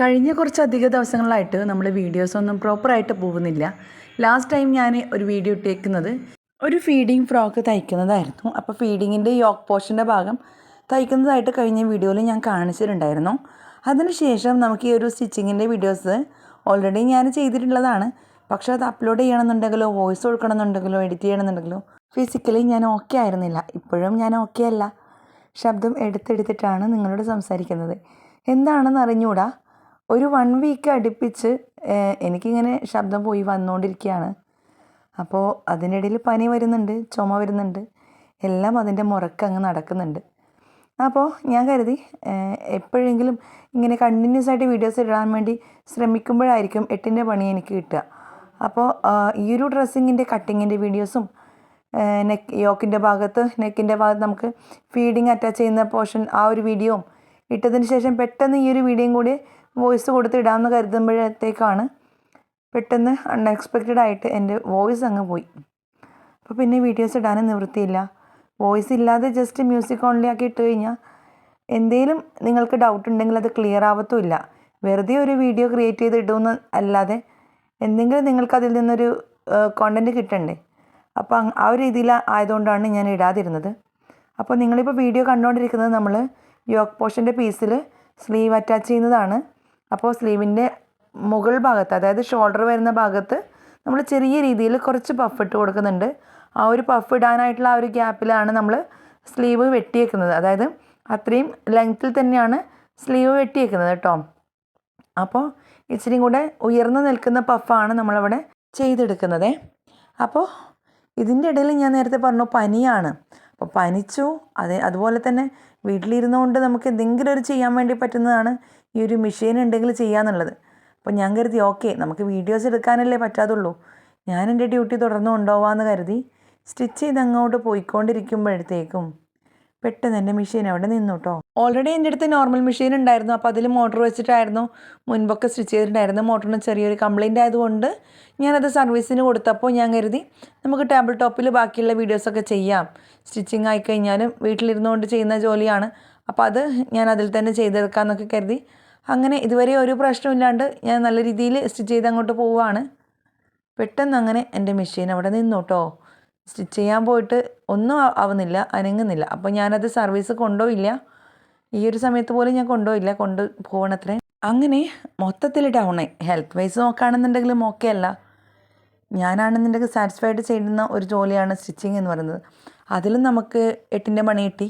കഴിഞ്ഞ കുറച്ച് അധിക ദിവസങ്ങളായിട്ട് നമ്മൾ വീഡിയോസൊന്നും പ്രോപ്പറായിട്ട് പോകുന്നില്ല. ലാസ്റ്റ് ടൈം ഞാൻ ഒരു വീഡിയോ ഇട്ടേക്കുന്നത് ഒരു ഫീഡിങ് ഫ്രോക്ക് തയ്ക്കുന്നതായിരുന്നു. അപ്പോൾ ഫീഡിങ്ങിന്റെ യോക്ക് പോർഷന്റെ ഭാഗം തയ്ക്കുന്നതായിട്ട് കഴിഞ്ഞ വീഡിയോയിൽ ഞാൻ കാണിച്ചിട്ടുണ്ടായിരുന്നു. അതിനുശേഷം നമുക്ക് ഈ ഒരു സ്റ്റിച്ചിങ്ങിന്റെ വീഡിയോസ് ഓൾറെഡി ഞാൻ ചെയ്തിട്ടുള്ളതാണ്. പക്ഷേ അത് അപ്ലോഡ് ചെയ്യണമെന്നുണ്ടെങ്കിലോ വോയിസ് കൊടുക്കണമെന്നുണ്ടെങ്കിലോ എഡിറ്റ് ചെയ്യണമെന്നുണ്ടെങ്കിലോ ഫിസിക്കലി ഞാൻ ഓക്കെ ആയിരുന്നില്ല. ഇപ്പോഴും ഞാൻ ഓക്കെ അല്ല. ശബ്ദം എടുത്തെടുത്തിട്ടാണ് നിങ്ങളോട് സംസാരിക്കുന്നത്. എന്താണെന്ന് അറിഞ്ഞൂടാ? ഒരു വൺ വീക്ക് അടുപ്പിച്ച് എനിക്കിങ്ങനെ ശബ്ദം പോയി വന്നുകൊണ്ടിരിക്കുകയാണ് അപ്പോൾ അതിനിടയിൽ പനി വരുന്നുണ്ട് ചുമ വരുന്നുണ്ട്. എല്ലാം അതിന്റെ മുറക്ക് അങ്ങ് നടക്കുന്നുണ്ട്. അപ്പോൾ ഞാൻ കരുതി എപ്പോഴെങ്കിലും ഇങ്ങനെ കണ്ടിന്യൂസ് ആയിട്ട് വീഡിയോസ് ഇടാൻ വേണ്ടി ശ്രമിക്കുമ്പോഴായിരിക്കും എട്ടിന്റെ പണി എനിക്ക് കിട്ടുക. അപ്പോൾ ഈ ഒരു ഡ്രസ്സിങ്ങിന്റെ കട്ടിങ്ങിന്റെ വീഡിയോസും നെക്ക് യോക്കിന്റെ ഭാഗത്ത് നെക്കിന്റെ ഭാഗത്ത് നമുക്ക് ഫീഡിങ് അറ്റാച്ച് ചെയ്യുന്ന പോർഷൻ ആ ഒരു വീഡിയോയും ഇട്ടതിന് ശേഷം പെട്ടെന്ന് ഈ ഒരു വീഡിയോയും കൂടി വോയിസ് കൊടുത്ത് ഇടാമെന്ന് കരുതുമ്പോഴത്തേക്കാണ് പെട്ടെന്ന് അൺഎക്സ്പെക്റ്റഡ് ആയിട്ട് എന്റെ വോയിസ് അങ്ങ് പോയി. അപ്പോൾ പിന്നെ വീഡിയോസ് ഇടാനും നിവൃത്തിയില്ല. വോയിസ് ഇല്ലാതെ ജസ്റ്റ് മ്യൂസിക് ഓൺലി ആക്കി ഇട്ട് കഴിഞ്ഞാൽ എന്തെങ്കിലും നിങ്ങൾക്ക് ഡൗട്ട് ഉണ്ടെങ്കിൽ അത് ക്ലിയർ ആവത്തുമില്ല. വെറുതെ ഒരു വീഡിയോ ക്രിയേറ്റ് ചെയ്ത് ഇടുമെന്ന് അല്ലാതെ എന്തെങ്കിലും നിങ്ങൾക്ക് അതിൽ നിന്നൊരു കോണ്ടന്റ് കിട്ടണ്ടേ? അപ്പോൾ ആ ഒരു രീതിയിൽ ആയതുകൊണ്ടാണ് ഞാൻ ഇടാതിരുന്നത്. അപ്പോൾ നിങ്ങളിപ്പോൾ വീഡിയോ കണ്ടുകൊണ്ടിരിക്കുന്നത് നമ്മൾ യോക്ക് പോഷന്റെ പീസിൽ സ്ലീവ് അറ്റാച്ച് ചെയ്യുന്നതാണ്. അപ്പോൾ സ്ലീവിന്റെ മുകൾ ഭാഗത്ത് അതായത് ഷോൾഡർ വരുന്ന ഭാഗത്ത് നമ്മൾ ചെറിയ രീതിയിൽ കുറച്ച് പഫ് ഇട്ട് കൊടുക്കുന്നുണ്ട്. ആ ഒരു പഫ് ഇടാനായിട്ടുള്ള ആ ഒരു ഗ്യാപ്പിലാണ് നമ്മൾ സ്ലീവ് വെട്ടിയേക്കുന്നത്. അതായത് അത്രയും ലെങ്ത്തിൽ തന്നെയാണ് സ്ലീവ് വെട്ടിയേക്കുന്നത് കേട്ടോ. അപ്പോൾ ഇച്ചിരി കൂടെ ഉയർന്നു നിൽക്കുന്ന പഫാണ് നമ്മളവിടെ ചെയ്തെടുക്കുന്നത്. അപ്പോൾ ഇതിന്റെ ഇടയിൽ ഞാൻ നേരത്തെ പറഞ്ഞു പനിയാണ്. അപ്പോൾ പനിച്ചു അത് അതുപോലെ തന്നെ വീട്ടിലിരുന്നുകൊണ്ട് നമുക്ക് എന്തെങ്കിലും ഒരു ചെയ്യാൻ വേണ്ടി പറ്റുന്നതാണ്. ഈ ഒരു മെഷീൻ ഉണ്ടെങ്കിൽ ചെയ്യാന്നുള്ളത്. അപ്പോൾ ഞാൻ കരുതി ഓക്കെ നമുക്ക് വീഡിയോസ് എടുക്കാനല്ലേ പറ്റാതുള്ളൂ. ഞാൻ എന്റെ ഡ്യൂട്ടി തുടർന്ന് കൊണ്ടുപോകാമെന്ന് കരുതി സ്റ്റിച്ച് ചെയ്ത് അങ്ങോട്ട് പോയിക്കൊണ്ടിരിക്കുമ്പോഴത്തേക്കും പെട്ടെന്ന് എന്റെ മെഷീൻ അവിടെ നിന്നു കേട്ടോ ഓൾറെഡി എന്റെ അടുത്ത് നോർമൽ മെഷീൻ ഉണ്ടായിരുന്നു. അപ്പോൾ അതിൽ മോട്ടർ വെച്ചിട്ടായിരുന്നു. മുൻപൊക്കെ സ്റ്റിച്ച് ചെയ്തിട്ടുണ്ടായിരുന്നു മോട്ടറിന് ചെറിയൊരു കംപ്ലയിന്റ് ആയതുകൊണ്ട് ഞാനത് സർവീസിന് കൊടുത്തപ്പോൾ ഞാൻ കരുതി നമുക്ക് ടേബിൾ ടോപ്പിൽ ബാക്കിയുള്ള വീഡിയോസൊക്കെ ചെയ്യാം. സ്റ്റിച്ചിങ് ആയിക്കഴിഞ്ഞാലും വീട്ടിലിരുന്നുകൊണ്ട് ചെയ്യുന്ന ജോലിയാണ്. അപ്പോൾ അത് ഞാൻ അതിൽ തന്നെ ചെയ്തെടുക്കാമെന്നൊക്കെ കരുതി അങ്ങനെ ഇതുവരെ ഒരു പ്രശ്നമില്ലാണ്ട് ഞാൻ നല്ല രീതിയിൽ സ്റ്റിച്ച് ചെയ്ത് അങ്ങോട്ട് പോവുകയാണ്. പെട്ടെന്ന് അങ്ങനെ എന്റെ മെഷീൻ അവിടെ നിന്നു കേട്ടോ സ്റ്റിച്ച് ചെയ്യാൻ പോയിട്ട് ഒന്നും ആവുന്നില്ല അനങ്ങുന്നില്ല. അപ്പോൾ ഞാനത് സർവീസ് കൊണ്ടുപോയില്ല. ഈ ഒരു സമയത്ത് പോലും ഞാൻ കൊണ്ടുപോയില്ല കൊണ്ട് പോകണത്രേ. അങ്ങനെ മൊത്തത്തിൽ ഡൗണായി ഹെൽത്ത് വൈസ് നോക്കുകയാണെന്നുണ്ടെങ്കിലും ഓക്കെ അല്ല. ഞാനാണെന്നുണ്ടെങ്കിൽ സാറ്റിസ്ഫൈഡ് ചെയ്യുന്ന ഒരു ജോലിയാണ് സ്റ്റിച്ചിങ് എന്ന് പറയുന്നത്. അതിലും നമുക്ക് എട്ടിന്റെ മണി കിട്ടി.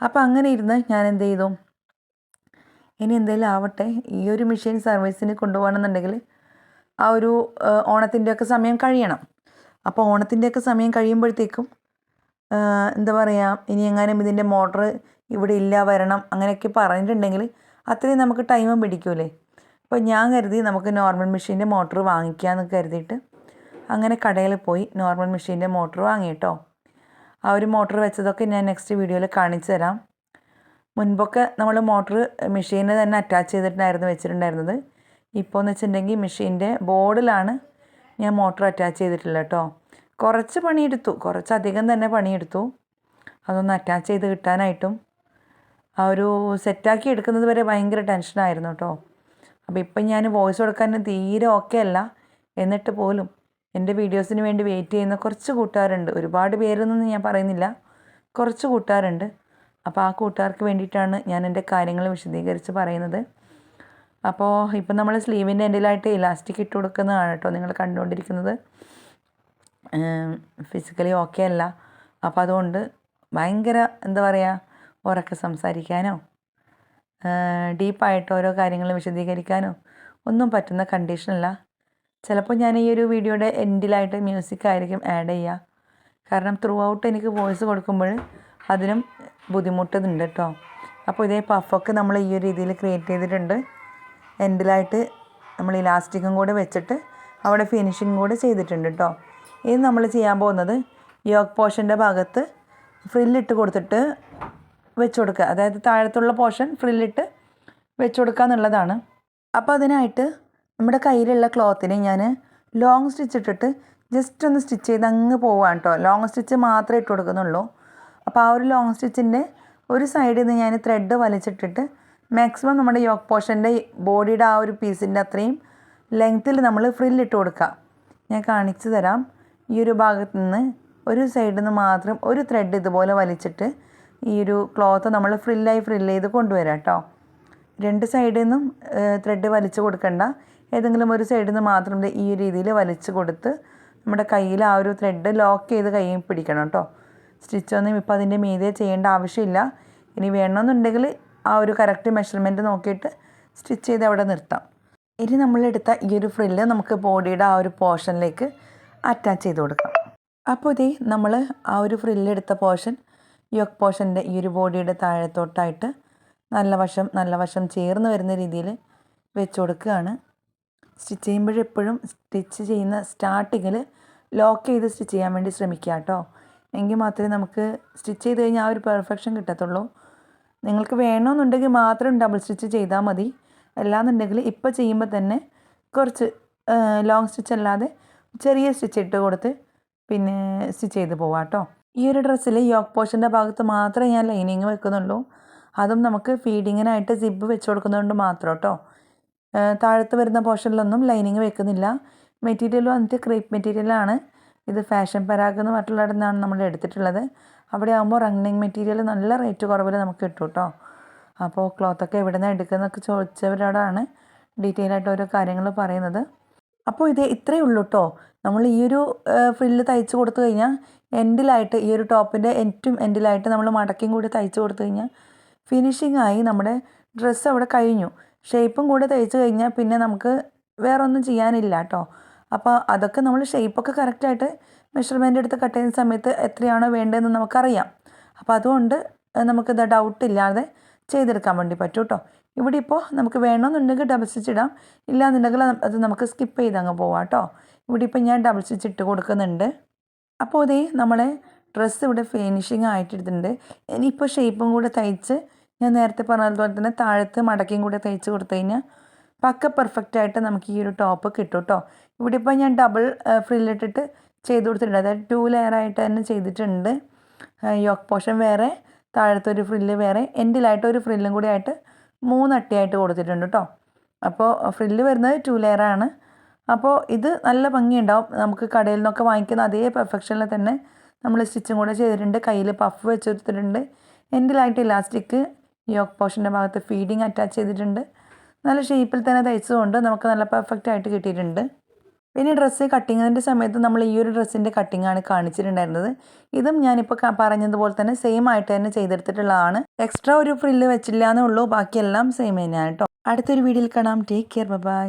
അപ്പോൾ അങ്ങനെ ഇരുന്ന് ഞാൻ എന്ത് ചെയ്തു? ഇനി എന്തെങ്കിലും ആവട്ടെ. ഈ ഒരു മെഷീൻ സർവീസിന് കൊണ്ടുപോകണമെന്നുണ്ടെങ്കിൽ ആ ഒരു ഓണത്തിന്റെയൊക്കെ സമയം കഴിയണം. അപ്പോൾ ഓണത്തിന്റെയൊക്കെ സമയം കഴിയുമ്പോഴത്തേക്കും എന്താ പറയുക ഇനി എങ്ങാനും ഇതിന്റെ മോട്ടർ ഇവിടെ ഇല്ല വരണം അങ്ങനെയൊക്കെ പറഞ്ഞിട്ടുണ്ടെങ്കിൽ അത്രയും നമുക്ക് ടൈമും പിടിക്കൂലേ. അപ്പോൾ ഞാൻ കരുതി നമുക്ക് നോർമൽ മെഷീന്റെ മോട്ടർ വാങ്ങിക്കാമെന്ന് കരുതിയിട്ട് അങ്ങനെ കടയിൽ പോയി നോർമൽ മെഷീന്റെ മോട്ടർ വാങ്ങി കേട്ടോ ആ ഒരു മോട്ടർ വെച്ചതൊക്കെ ഞാൻ നെക്സ്റ്റ് വീഡിയോയിൽ കാണിച്ചു തരാം മുൻപൊക്കെ നമ്മൾ മോട്ടർ മെഷീനിൽ തന്നെ അറ്റാച്ച് ചെയ്തിട്ടായിരുന്നു വെച്ചിട്ടുണ്ടായിരുന്നത്. ഇപ്പോൾ എന്ന് വെച്ചിട്ടുണ്ടെങ്കിൽ മെഷീന്റെ ബോർഡിലാണ് ഞാൻ മോട്ടർ അറ്റാച്ച് ചെയ്തിട്ടില്ല കേട്ടോ കുറച്ച് പണിയെടുത്തു കുറച്ചധികം തന്നെ പണിയെടുത്തു. അതൊന്ന് അറ്റാച്ച് ചെയ്ത് കിട്ടാനായിട്ടും ആ ഒരു സെറ്റാക്കി എടുക്കുന്നത് വരെ ഭയങ്കര ടെൻഷനായിരുന്നു കേട്ടോ അപ്പോൾ ഇപ്പം ഞാൻ വോയിസ് കൊടുക്കാൻ തീരെ ഓക്കെ അല്ല. എന്നിട്ട് പോലും എന്റെ വീഡിയോസിന് വേണ്ടി വെയിറ്റ് ചെയ്യുന്ന കുറച്ച് കൂട്ടുകാരുണ്ട്. ഒരുപാട് പേരൊന്നും ഞാൻ പറയുന്നില്ല. കുറച്ച് കൂട്ടുകാരുണ്ട്. അപ്പോൾ ആ കൂട്ടുകാർക്ക് വേണ്ടിയിട്ടാണ് ഞാൻ എന്റെ കാര്യങ്ങൾ വിശദീകരിച്ച് പറയുന്നത്. അപ്പോൾ ഇപ്പം നമ്മൾ സ്ലീവിന്റെ എൻഡിലായിട്ട് ഇലാസ്റ്റിക് ഇട്ട് കൊടുക്കുന്നതാണ് കേട്ടോ നിങ്ങൾ കണ്ടുകൊണ്ടിരിക്കുന്നത്. ഫിസിക്കലി ഓക്കെ അല്ല. അപ്പോൾ അതുകൊണ്ട് ഭയങ്കര എന്താ പറയുക ഉറക്കെ സംസാരിക്കാനോ ഡീപ്പായിട്ട് ഓരോ കാര്യങ്ങൾ വിശദീകരിക്കാനോ ഒന്നും പറ്റുന്ന കണ്ടീഷനല്ല ചിലപ്പോൾ ഞാൻ ഈ ഒരു വീഡിയോയുടെ എൻഡിലായിട്ട് മ്യൂസിക് ആയിരിക്കും ആഡ് ചെയ്യുക. കാരണം ത്രൂ ഔട്ട് എനിക്ക് വോയിസ് കൊടുക്കുമ്പോൾ അതിനും ബുദ്ധിമുട്ടുന്നുണ്ട് കേട്ടോ. അപ്പോൾ ഇതേ പഫൊക്കെ നമ്മൾ ഈ ഒരു രീതിയിൽ ക്രിയേറ്റ് ചെയ്തിട്ടുണ്ട്. എൻഡിലായിട്ട് നമ്മൾ ഇലാസ്റ്റിക്കും കൂടെ വെച്ചിട്ട് അവിടെ ഫിനിഷിങ് കൂടെ ചെയ്തിട്ടുണ്ട് കേട്ടോ. ഇത് നമ്മൾ ചെയ്യാൻ പോകുന്നത് യോഗ് പോർഷന്റെ ഭാഗത്ത് ഫ്രില്ലിട്ട് കൊടുത്തിട്ട് വെച്ച് കൊടുക്കുക. അതായത് താഴത്തുള്ള പോർഷൻ ഫ്രില്ലിട്ട് വെച്ച് കൊടുക്കുക എന്നുള്ളതാണ്. അപ്പോൾ അതിനായിട്ട് നമ്മുടെ കയ്യിലുള്ള ക്ലോത്തിനെ ഞാൻ ലോങ് സ്റ്റിച്ച് ഇട്ടിട്ട് ജസ്റ്റ് ഒന്ന് സ്റ്റിച്ച് ചെയ്ത് അങ്ങ് പോവാണ് കേട്ടോ. ലോങ് സ്റ്റിച്ച് മാത്രമേ ഇട്ട് കൊടുക്കുന്നുള്ളൂ. അപ്പോൾ ആ ഒരു ലോങ് സ്റ്റിച്ചിന്റെ ഒരു സൈഡിൽ നിന്ന് ഞാൻ ത്രെഡ് വലിച്ചിട്ടിട്ട് മാക്സിമം നമ്മുടെ യോക്ക് പോർഷന്റെ ബോഡിയുടെ ആ ഒരു പീസിന്റെ അത്രയും ലെങ്ത്തിൽ നമ്മൾ ഫ്രില്ലിട്ട് കൊടുക്കുക ഞാൻ കാണിച്ചു തരാം. ഈ ഒരു ഭാഗത്ത് നിന്ന് ഒരു സൈഡിൽ നിന്ന് മാത്രം ഒരു ത്രെഡ് ഇതുപോലെ വലിച്ചിട്ട് ഈ ഒരു ക്ലോത്ത് നമ്മൾ ഫ്രില്ലായി ഫ്രില്ല് ചെയ്ത് കൊണ്ടുവരാം കേട്ടോ രണ്ട് സൈഡിൽ നിന്നും ത്രെഡ് വലിച്ചു കൊടുക്കണ്ട. ഏതെങ്കിലും ഒരു സൈഡിൽ നിന്ന് മാത്രം ഈ രീതിയിൽ വലിച്ചു കൊടുത്ത് നമ്മുടെ കയ്യിൽ ആ ഒരു ത്രെഡ് ലോക്ക് ചെയ്ത് കയ്യിൽ പിടിക്കണം കേട്ടോ സ്റ്റിച്ചൊന്നും ഇപ്പോൾ അതിന്റെ മീതെ ചെയ്യേണ്ട ആവശ്യമില്ല. ഇനി വേണമെന്നുണ്ടെങ്കിൽ ആ ഒരു കറക്റ്റ് മെഷർമെന്റ് നോക്കിയിട്ട് സ്റ്റിച്ച് ചെയ്ത് അവിടെ നിർത്താം. ഇനി നമ്മളെടുത്ത ഈ ഒരു ഫ്രില്ല് നമുക്ക് ബോഡിയുടെ ആ ഒരു പോർഷനിലേക്ക് അറ്റാച്ച് ചെയ്ത് കൊടുക്കാം. അപ്പോൾ ഇതേ നമ്മൾ ആ ഒരു ഫ്രില്ലെടുത്ത പോർഷൻ യോക്ക് പോർഷന്റെ ഈ ഒരു ബോഡിയുടെ താഴത്തോട്ടായിട്ട് നല്ല വശം നല്ല വശം ചേർന്ന് വരുന്ന രീതിയിൽ വെച്ച് കൊടുക്കുകയാണ്. സ്റ്റിച്ച് ചെയ്യുമ്പോഴെപ്പോഴും സ്റ്റിച്ച് ചെയ്യുന്ന സ്റ്റാർട്ടിങ്ങിൽ ലോക്ക് ചെയ്ത് സ്റ്റിച്ച് ചെയ്യാൻ വേണ്ടി ശ്രമിക്കുക കേട്ടോ. എങ്കിൽ മാത്രമേ നമുക്ക് സ്റ്റിച്ച് ചെയ്ത് കഴിഞ്ഞാൽ ആ ഒരു പെർഫെക്ഷൻ കിട്ടത്തുള്ളൂ. നിങ്ങൾക്ക് വേണമെന്നുണ്ടെങ്കിൽ മാത്രം ഡബിൾ സ്റ്റിച്ച് ചെയ്താൽ മതി. അല്ലാന്നുണ്ടെങ്കിൽ ഇപ്പോൾ ചെയ്യുമ്പോൾ തന്നെ കുറച്ച് ലോങ് സ്റ്റിച്ച് അല്ലാതെ ചെറിയ സ്റ്റിച്ച് ഇട്ട് കൊടുത്ത് പിന്നെ സ്റ്റിച്ച് ചെയ്ത് പോവാം കേട്ടോ. ഈ ഒരു ഡ്രസ്സിൽ യോക്ക് പോർഷന്റെ ഭാഗത്ത് മാത്രമേ ഞാൻ ലൈനിങ് വെക്കുന്നുള്ളൂ. അതും നമുക്ക് ഫീഡിങ്ങിനായിട്ട് സിബ് വെച്ച് കൊടുക്കുന്നതുകൊണ്ട് മാത്രം കേട്ടോ. താഴത്ത് വരുന്ന പോർഷനിലൊന്നും ലൈനിങ് വെക്കുന്നില്ല. മെറ്റീരിയൽ വന്നിട്ട് ക്രീപ്പ് മെറ്റീരിയലാണ്. ഇത് ഫാഷൻ പരാഗ് എന്ന് പറഞ്ഞിട്ടുള്ളിടത്തു നിന്നാണ് നമ്മൾ എടുത്തിട്ടുള്ളത്. അവിടെ ആകുമ്പോൾ റണ്ണിങ് മെറ്റീരിയൽ നല്ല റേറ്റ് കുറവിൽ നമുക്ക് കിട്ടും കേട്ടോ അപ്പോൾ ക്ലോത്തൊക്കെ എവിടെ നിന്നാണ് എടുക്കുന്നതൊക്കെ ചോദിച്ചവരോടാണ് ഡീറ്റെയിൽ ആയിട്ട് ഓരോ കാര്യങ്ങൾ പറയുന്നത്. അപ്പോൾ ഇത് ഇത്രയേ ഉള്ളൂ കേട്ടോ നമ്മൾ ഈ ഒരു ഫ്രില്ല് തയ്ച്ച് കൊടുത്തു കഴിഞ്ഞാൽ എൻഡിലായിട്ട് ഈ ഒരു ടോപ്പിന്റെ എന്റും എൻഡിലായിട്ട് നമ്മൾ മടക്കിയും കൂടി തയ്ച്ച് കൊടുത്തു കഴിഞ്ഞാൽ ഫിനിഷിംഗ് ആയി നമ്മുടെ ഡ്രസ്സ് അവിടെ കഴിഞ്ഞു. ഷേപ്പും കൂടി തയ്ച്ച് കഴിഞ്ഞാൽ പിന്നെ നമുക്ക് വേറൊന്നും ചെയ്യാനില്ല കേട്ടോ അപ്പോൾ അതൊക്കെ നമ്മൾ ഷേപ്പൊക്കെ കറക്റ്റായിട്ട് മെഷർമെന്റ് എടുത്ത് കട്ട് ചെയ്യുന്ന സമയത്ത് എത്രയാണോ വേണ്ടതെന്ന് നമുക്കറിയാം. അപ്പോൾ അതുകൊണ്ട് നമുക്കിത് ഡൗട്ട് ഇല്ലാതെ ചെയ്തെടുക്കാൻ വേണ്ടി പറ്റും കേട്ടോ ഇവിടെ ഇപ്പോൾ നമുക്ക് വേണമെന്നുണ്ടെങ്കിൽ ഡബിൾ സ്റ്റിച്ച് ഇടാം. ഇല്ലാന്നുണ്ടെങ്കിൽ അത് നമുക്ക് സ്കിപ്പ് ചെയ്ത് അങ്ങ് പോവാം കേട്ടോ ഇവിടെ ഇപ്പോൾ ഞാൻ ഡബിൾ സ്റ്റിച്ച് ഇട്ട് കൊടുക്കുന്നുണ്ട്. അപ്പോൾ ഇതേ നമ്മളെ ഡ്രസ്സ് ഇവിടെ ഫിനിഷിങ് ആയിട്ടിട്ടുണ്ട്. ഇനിയിപ്പോൾ ഷേപ്പും കൂടെ തയ്ച്ച് ഞാൻ നേരത്തെ പറഞ്ഞതുപോലെ തന്നെ താഴത്ത് മടക്കിയും കൂടെ തയ്ച്ച് കൊടുത്തു കഴിഞ്ഞാൽ പക്ക പെർഫെക്റ്റ് ആയിട്ട് നമുക്ക് ഈ ഒരു ടോപ്പ് കിട്ടും കേട്ടോ ഇവിടെ ഇപ്പോൾ ഞാൻ ഡബിൾ ഫ്രില്ലിട്ടിട്ട് ചെയ്ത് കൊടുത്തിട്ടുണ്ട്. അതായത് ടു ലെയർ ആയിട്ട് തന്നെ ചെയ്തിട്ടുണ്ട്. യോക്ക് പോഷൻ വേറെ താഴത്തെ ഒരു ഫ്രില്ല് വേറെ. എൻഡിലായിട്ട് ഒരു ഫ്രില്ലും കൂടി ആയിട്ട് മൂന്നട്ടിയായിട്ട് കൊടുത്തിട്ടുണ്ട് കേട്ടോ അപ്പോൾ ഫ്രില്ല് വരുന്നത് ടു ലെയർ ആണ്. അപ്പോൾ ഇത് നല്ല ഭംഗിയുണ്ടാവും. നമുക്ക് കടയിൽ നിന്നൊക്കെ വാങ്ങിക്കുന്ന അതേ പെർഫെക്ഷനിൽ തന്നെ നമ്മൾ സ്റ്റിച്ചും കൂടെ ചെയ്തിട്ടുണ്ട്. കയ്യിൽ പഫ് വെച്ച് കൊടുത്തിട്ടുണ്ട്. എൻഡിലായിട്ട് ഇലാസ്റ്റിക് യോക്ക് പോഷന്റെ ഭാഗത്ത് ഫീഡിങ് അറ്റാച്ച് ചെയ്തിട്ടുണ്ട്. നല്ല ഷേപ്പിൽ തന്നെ തയ്ച്ചതുകൊണ്ട് നമുക്ക് നല്ല പെർഫെക്റ്റ് ആയിട്ട് കിട്ടിയിട്ടുണ്ട്. പിന്നെ ഡ്രസ്സ് കട്ടിങ്ങിന്റെ സമയത്ത് നമ്മൾ ഈ ഒരു ഡ്രസ്സിന്റെ കട്ടിങ്ങാണ് കാണിച്ചിട്ടുണ്ടായിരുന്നത്. ഇതും ഞാനിപ്പോൾ പറഞ്ഞതുപോലെ തന്നെ സെയിം ആയിട്ട് തന്നെ ചെയ്തെടുത്തിട്ടുള്ളതാണ്. എക്സ്ട്രാ ഒരു ഫ്രില്ല് വെച്ചില്ല എന്നേ ഉള്ളൂ. ബാക്കിയെല്ലാം സെയിം തന്നെയാണ് കേട്ടോ അടുത്തൊരു വീഡിയോയിൽ കാണാം. Take care bye